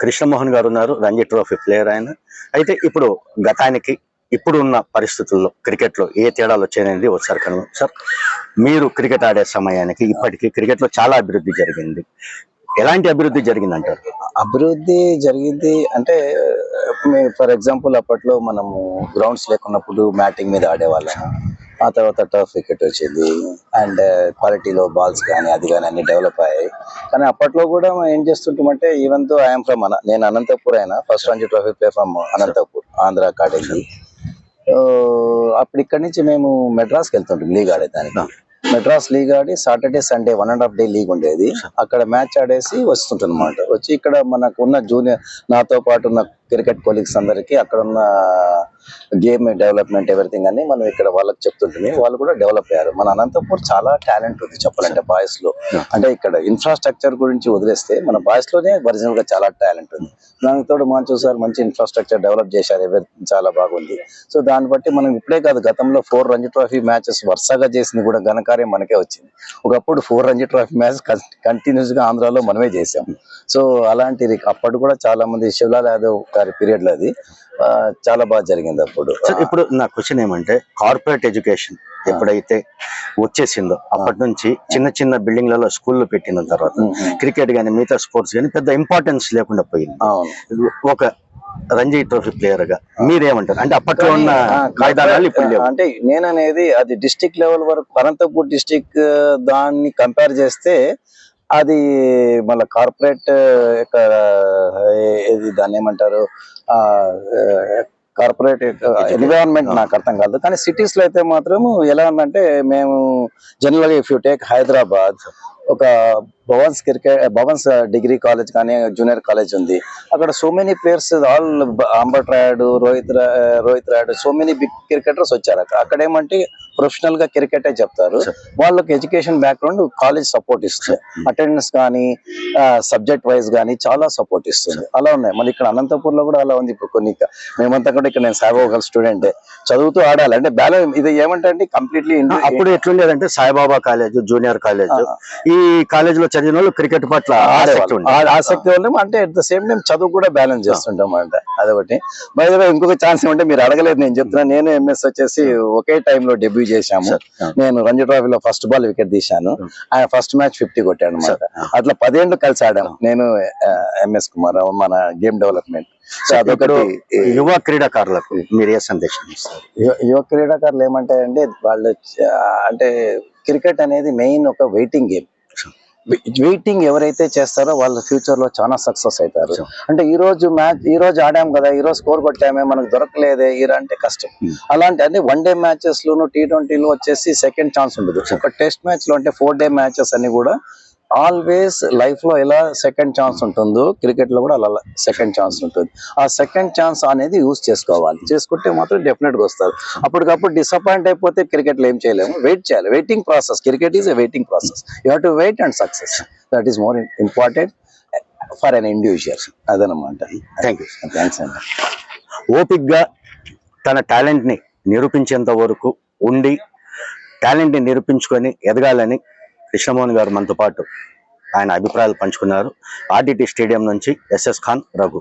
కృష్ణమోహన్ గారు ఉన్నారు Ranji trophy player ఆయన. అయితే ఇప్పుడు గతానికి ఇప్పుడు ఉన్న పరిస్థితుల్లో క్రికెట్లో ఏ తేడాలు వచ్చాయనేది ఒకసారి కను సార్ మీరు క్రికెట్ ఆడే సమయానికి ఇప్పటికీ క్రికెట్లో చాలా అభివృద్ధి జరిగింది. ఎలాంటి అభివృద్ధి జరిగింది అంటారు అభివృద్ధి జరిగింది అంటే ఫర్ ఎగ్జాంపుల్ అప్పట్లో మనము గ్రౌండ్స్ లేకున్నప్పుడు మ్యాటింగ్ మీద ఆడేవాళ్ళము. ఆ తర్వాత టర్ఫ్ వికెట్ వచ్చింది. అండ్ క్వాలిటీలో బాల్స్ కానీ అది కానీ అన్ని డెవలప్ అయ్యాయి. కానీ అప్పట్లో కూడా మనం ఏం చేస్తుంటామంటే ఈవెన్తో ఐఎమ్ ఫ్రమ్ అన నేను అనంతపూర్ అయినా first Ranji trophy play from Anantapur Andhra cottage అప్పుడు ఇక్కడి నుంచి మేము మెడ్రాస్కి వెళ్తుంటాం లీగ్ ఆడేదానికి. Madras league Audi Saturday Sunday one and half day league ఉండేది. అక్కడ మ్యాచ్ ఆడేసి వస్తుంటుంది అనమాట వచ్చి ఇక్కడ మనకు ఉన్న జూనియర్ నాతో పాటు ఉన్న క్రికెట్ కొలీగ్స్ అందరికి అక్కడ ఉన్న గేమ్ డెవలప్మెంట్ ఎవ్రీథింగ్ అని మనం ఇక్కడ వాళ్ళకి చెప్తుంటుంది. వాళ్ళు కూడా డెవలప్ అయ్యారు. మన అనంతపూర్ చాలా టాలెంట్ ఉంది చెప్పాలంటే బాయ్స్లో అంటే ఇక్కడ ఇన్ఫ్రాస్ట్రక్చర్ గురించి వదిలేస్తే మన బాయ్స్లోనే ఒరిజినల్గా చాలా టాలెంట్ ఉంది. దానికి తోడు మనం చూసారు మంచి ఇన్ఫ్రాస్ట్రక్చర్ డెవలప్ చేశారు. చాలా బాగుంది. సో దాన్ని బట్టి మనం ఇప్పుడే కాదు గతంలో ఫోర్ రంజీ ట్రోఫీ మ్యాచెస్ వరుసగా చేసింది కూడా ఘనకార్యం మనకే వచ్చింది. ఒకప్పుడు ఫోర్ రంజీ ట్రోఫీ మ్యాచ్ కంటిన్యూస్గా ఆంధ్రాలో మనమే చేసాం సో అలాంటిది అప్పుడు కూడా చాలా మంది శివలాల్ యాదవ్ గారి పీరియడ్లో అది. చాలా బాగా జరిగింది అప్పుడు. ఇప్పుడు నా క్వశ్చన్ ఏమంటే కార్పొరేట్ ఎడ్యుకేషన్ ఎప్పుడైతే వచ్చేసిందో అప్పటి నుంచి చిన్న చిన్న బిల్డింగ్లలో స్కూల్లో పెట్టిన తర్వాత. క్రికెట్ గానీ మిగతా స్పోర్ట్స్ గానీ పెద్ద ఇంపార్టెన్స్ లేకుండా పోయింది. ఒక రంజీ ట్రోఫీ ప్లేయర్గా మీరేమంటారు? అంటే అప్పట్లో ఉన్న ఇప్పుడు అంటే నేననేది అది డిస్టిక్ లెవెల్ వరకు అనంతపూర్ డిస్టిక్ దాన్ని కంపేర్ చేస్తే అది మళ్ళీ కార్పొరేట్ ఇది దాన్ని ఏమంటారు? కార్పొరేట్ ఎన్విరాన్మెంట్ నాకు అర్థం కాదు. కానీ సిటీస్లో అయితే మాత్రం ఎలా ఉందంటే మేము జనరల్గా ఇఫ్ యూ టేక్ హైదరాబాద్ ఒక Bhavan's cricket Bhavan's degree college కానీ జూనియర్ కాలేజ్ ఉంది. అక్కడ so many players all Ambati Rayudu Rohit Rohit Rayudu so many big cricketers వచ్చారు. అక్కడ అక్కడ ఏమంటే ప్రొఫెషనల్గా క్రికెటే చెప్తారు. వాళ్ళకి ఎడ్యుకేషన్ బ్యాక్గ్రౌండ్ కాలేజ్ సపోర్ట్ ఇస్తుంది. అటెండెన్స్ కానీ సబ్జెక్ట్ వైజ్ కానీ చాలా సపోర్ట్ ఇస్తుంది. అలా ఉన్నాయి. మళ్ళీ ఇక్కడ అనంతపూర్లో కూడా అలా ఉంది ఇప్పుడు కొన్ని మేమంతా కూడా ఇక్కడ నేను సాయిబాబా స్టూడెంట్ చదువుతూ ఆడాలి. అంటే బ్యాలెన్స్ ఇది ఏమంటే కంప్లీట్లీ అప్పుడు ఎట్లుండేదంటే సాయిబాబా కాలేజ్ జూనియర్ కాలేజ్. ఈ కాలేజ్లో చదివిన వాళ్ళు క్రికెట్ పట్ల ఆసక్తి ఆసక్తి అంటే అట్ ద సేమ్ టైం చదువు కూడా బ్యాలెన్స్ చేస్తుంటాం అంటే అదొకటి. బై ఇంకొక ఛాన్స్ ఏమంటే మీరు అడగలేదు నేను చెప్తున్నా. నేను ఎంఎస్ వచ్చేసి ఒకే time లో డెబ్యూ చేశాము. నేను రంజీ ట్రోఫీలో ఫస్ట్ బాల్ వికెట్ తీశాను. ఆయన ఫస్ట్ మ్యాచ్ ఫిఫ్టీ కొట్టాడు అనమాట అట్లా పదేళ్ళు కలిసి ఆడాం. నేను ఎంఎస్ కుమార్ మన గేమ్ డెవలప్మెంట్ సో అదొకటి యువ క్రీడాకారులకు మీరు ఏ సందేశం యువ- క్రీడాకారులు ఏమంటారంటే వాళ్ళు అంటే క్రికెట్ అనేది మెయిన్ ఒక వెయిటింగ్ గేమ్ వెయిటింగ్ ఎవరైతే చేస్తారో వాళ్ళ ఫ్యూచర్లో చాలా సక్సెస్ అవుతారు. అంటే ఈ రోజు మ్యాచ్ ఈ రోజు ఆడాం కదా ఈ రోజు స్కోర్ కొట్టామే మనకు దొరకలేదే ఈ అంటే కష్టం అలాంటి అంటే వన్ డే మ్యాచెస్ లోను టీ ట్వంటీలో వచ్చేసి సెకండ్ ఛాన్స్ ఉండదు. ఒక టెస్ట్ మ్యాచ్లో అంటే ఫోర్ డే మ్యాచెస్ అన్ని కూడా ఆల్వేస్ లైఫ్లో ఎలా సెకండ్ ఛాన్స్ ఉంటుందో క్రికెట్లో కూడా అలా సెకండ్ ఛాన్స్ ఉంటుంది. ఆ సెకండ్ ఛాన్స్ అనేది యూస్ చేసుకోవాలి. చేసుకుంటే మాత్రం డెఫినెట్గా వస్తారు. అప్పటికప్పుడు డిసప్పాయింట్ అయిపోతే క్రికెట్లో ఏం చేయలేము. వెయిట్ చేయాలి. Waiting process. Cricket is a waiting process. You have to wait and success. That is more important for an individual. అదనమాట. థ్యాంక్ యూ థ్యాంక్స్ అండి. ఓపిక్గా తన టాలెంట్ని నిరూపించేంత వరకు ఉండి టాలెంట్ని నిరూపించుకొని ఎదగాలని కృష్ణమోహన్ గారు మనతో పాటు ఆయన అభిప్రాయాలు పంచుకున్నారు. ఆర్టీటీ స్టేడియం నుంచి ఎస్ఎస్ ఖాన్ రఘు.